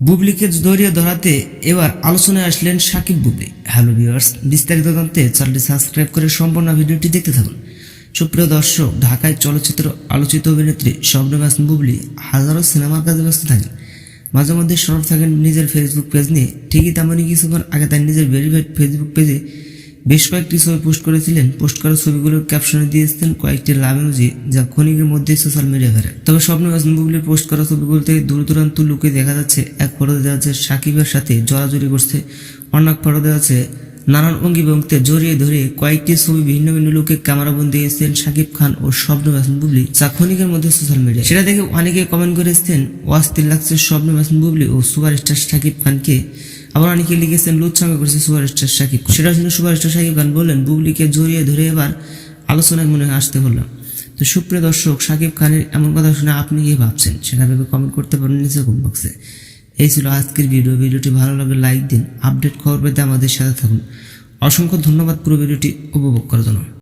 বুবলিকে ধরিয়ে ধরাতে এবার আলোচনায় আসলেন সাকিব বুবলি। হ্যালো ভিউয়ার্স, বিস্তারিত জানতে চ্যানেলটি সাবস্ক্রাইব করে সম্পূর্ণ ভিডিওটি দেখতে থাকুন। সুপ্রিয় দর্শক, ঢাকায় চলচ্চিত্র আলোচিত অভিনেত্রী শবনম বুবলি হাজারো সিনেমার কাজে ব্যস্ত থাকেন। মাঝে মধ্যে সরব থাকেন নিজের ফেসবুক পেজ নিয়ে। ঠিকই তেমনই কিছুক্ষণ আগে তার নিজের ভেরিফাইড ফেসবুক পেজে বেশ কয়েকটি ছবি পোস্ট করেছিলেন। পোস্ট করা ছবিগুলোর ক্যাপশনে দিয়েছিলেন কয়েকটি লাভ ইমোজি যা ক্ষণিকের মধ্যে সোশ্যাল মিডিয়া ফেরে তবে স্বপ্ন হাসান বুবলির পোস্ট করা ছবিগুলো থেকে দূর দূরান্ত লুকে দেখা যাচ্ছে, এক ফটো দেওয়া যাচ্ছে সাকিবের সাথে জড়াজড়ি করছে। অন্য ফটো দেওয়া আছে নানান অঙ্গি ভঙ্গিতে জড়িয়ে ধরে কয়েকটি ছবি ভিন্ন ভিন্ন লোকে ক্যামেরাবন্দি দিয়েছেন সাকিব খান ও স্বপ্ন হাসান বুবলি যা ক্ষণিকের মধ্যে সোশ্যাল মিডিয়া। সেটা দেখে অনেকে কমেন্ট করে করেছেন অস্থির লাগছে স্বপ্ন হাসান বুবলি ও সুপারস্টার সাকিব খানকে আবার অনেকে লিখেছেন, লুৎসাঙ্গ করেছে সুপারস্টার সাকিব। সেটা শুনে সুপারস্টার সাকিব খান বললেন, বুবলিকে জড়িয়ে ধরে এবার আলোচনায় মনে আসতে বললাম। তো সুপ্রিয় দর্শক, সাকিব খানের এমন কথা শুনে আপনি কি ভাবছেন? সেটা ভেবে কমেন্ট করতে পারেন নিচে কমেন্ট বক্সে এই ছিল আজকের ভিডিও ভিডিওটি ভালো লাগলে লাইক দিন আপডেট খবর পেতে আমাদের সাথে থাকুন। অসংখ্য ধন্যবাদ পুরো ভিডিওটি উপভোগ করার জন্য।